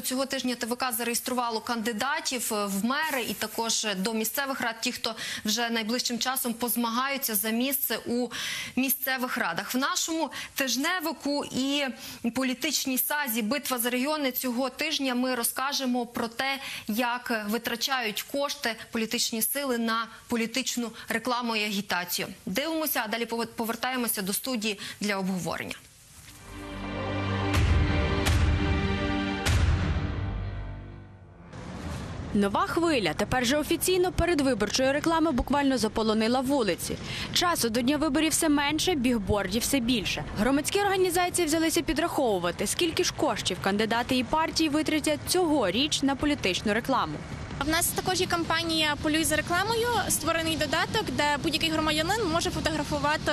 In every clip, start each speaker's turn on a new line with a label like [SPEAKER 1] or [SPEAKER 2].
[SPEAKER 1] Цього тижня ТВК зареєструвало кандидатів е, в мери і також до місцевих рад. Ті, хто вже найближчим часом позмагаються за місце у місцевих радах. В нашому тижневику і політичній сазі битва за регіони цього тижня ми розкажемо про те, як витрачають кошти політичні сили на політичну рекламу і агітацію. Дивимося, а далі повертаємося до студії для обговорення.
[SPEAKER 2] Нова хвиля тепер же офіційно передвиборчої реклами буквально заполонила вулиці. Часу до дня виборів все менше, бігбордів все більше. Громадські організації взялися підраховувати, скільки ж коштів кандидати і партії витратять цьогоріч на політичну рекламу.
[SPEAKER 3] В нас також є кампанія Полюй за рекламою, створений додаток, де будь-який громадянин може фотографувати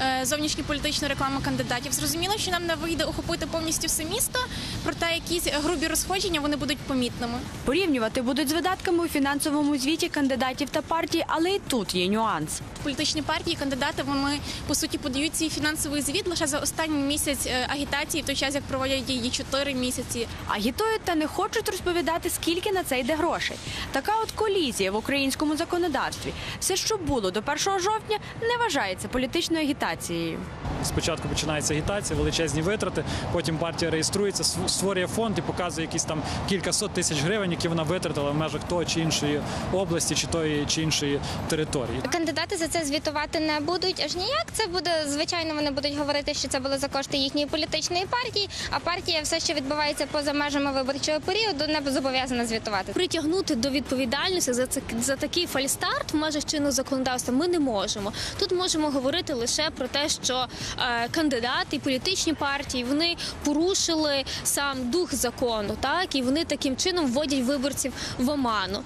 [SPEAKER 3] е, зовнішню політичну рекламу кандидатів. Зрозуміло, що нам не вийде охопити повністю все місто, проте якісь грубі розходження вони будуть помітними.
[SPEAKER 2] Порівнювати будуть з видатками у фінансовому звіті кандидатів та партій, але і тут є нюанс.
[SPEAKER 3] Політичні партії, кандидати вони по суті подають свій фінансовий звіт лише за останній місяць е, агітації, в той час як проводять її 4 місяці.
[SPEAKER 2] Агітують та не хочуть розповідати, скільки на це йде грошей. Така от колізія в українському законодавстві. Все, що було до 1 жовтня, не вважається політичною агітацією.
[SPEAKER 4] Спочатку починається агітація, величезні витрати. Потім партія реєструється, створює фонд і показує якісь там кілька сот тисяч гривень, які вона витратила в межах того чи іншої області, чи тої чи іншої території.
[SPEAKER 5] Кандидати за це звітувати не будуть аж ніяк. Це буде звичайно. Вони будуть говорити, що це було за кошти їхньої політичної партії. А партія все, що відбувається поза межами виборчого періоду, не зобов'язана звітувати.
[SPEAKER 6] притягнути до відповідальності за це за такий фальстарт в межах чинного законодавства ми не можемо. Тут можемо говорити лише про те, що е, кандидати і політичні партії вони порушили сам дух закону, так і вони таким чином вводять виборців в оману.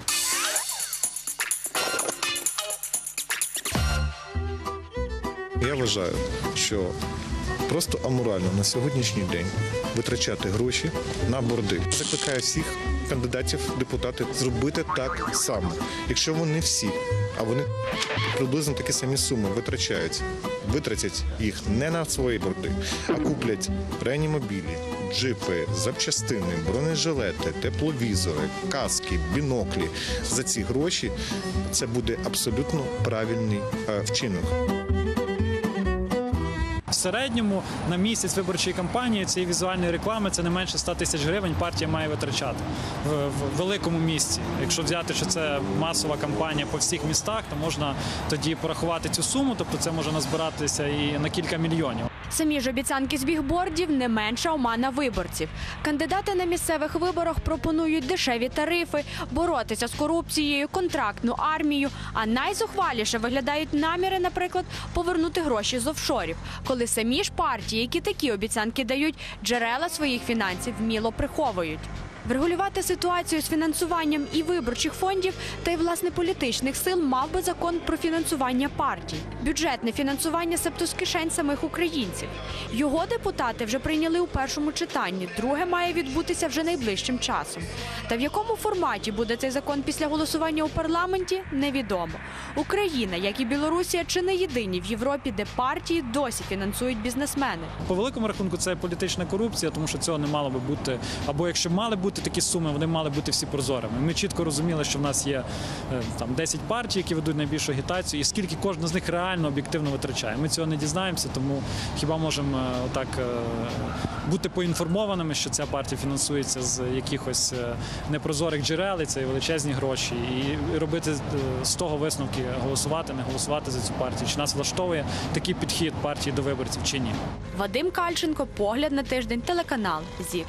[SPEAKER 7] Я вважаю, що просто аморально на сьогоднішній день витрачати гроші на борди. Закликаю всіх кандидатів депутати зробити так само. Якщо вони всі, а вони приблизно такі самі суми витрачають, витратять їх не на свої борди, а куплять реанімобілі, джипи, запчастини, бронежилети, тепловізори, каски, біноклі за ці гроші. Це буде абсолютно правильний е, вчинок.
[SPEAKER 4] Середньому на місяць виборчої кампанії цієї візуальної реклами це не менше 100 тисяч гривень партія має витрачати в великому місці. Якщо взяти, що це масова кампанія по всіх містах, то можна тоді порахувати цю суму, тобто це може назбиратися і на кілька мільйонів.
[SPEAKER 2] Самі ж обіцянки з бігбордів не менша омана виборців. Кандидати на місцевих виборах пропонують дешеві тарифи, боротися з корупцією, контрактну армію. А найзухваліше виглядають наміри, наприклад, повернути гроші з офшорів, коли самі ж партії, які такі обіцянки дають, джерела своїх фінансів вміло приховують. Врегулювати ситуацію з фінансуванням і виборчих фондів та й власне політичних сил мав би закон про фінансування партій. Бюджетне фінансування себто з кишень самих українців. Його депутати вже прийняли у першому читанні. Друге має відбутися вже найближчим часом. Та в якому форматі буде цей закон після голосування у парламенті, невідомо. Україна, як і Білорусія, чи не єдині в Європі, де партії досі фінансують бізнесмени.
[SPEAKER 4] По великому рахунку це політична корупція, тому що цього не мало би бути. Або якщо мали бути такі суми, вони мали бути всі прозорими. Ми чітко розуміли, що в нас є е, там 10 партій, які ведуть найбільшу агітацію, і скільки кожна з них реально об'єктивно витрачає. Ми цього не дізнаємося, тому хіба можемо е, отак е, бути поінформованими, що ця партія фінансується з якихось непрозорих джерел, і це величезні гроші, і робити з того висновки голосувати, не голосувати за цю партію. Чи нас влаштовує такий підхід партії до виборців, чи ні?
[SPEAKER 2] Вадим Кальченко, погляд на тиждень, телеканал ЗІК.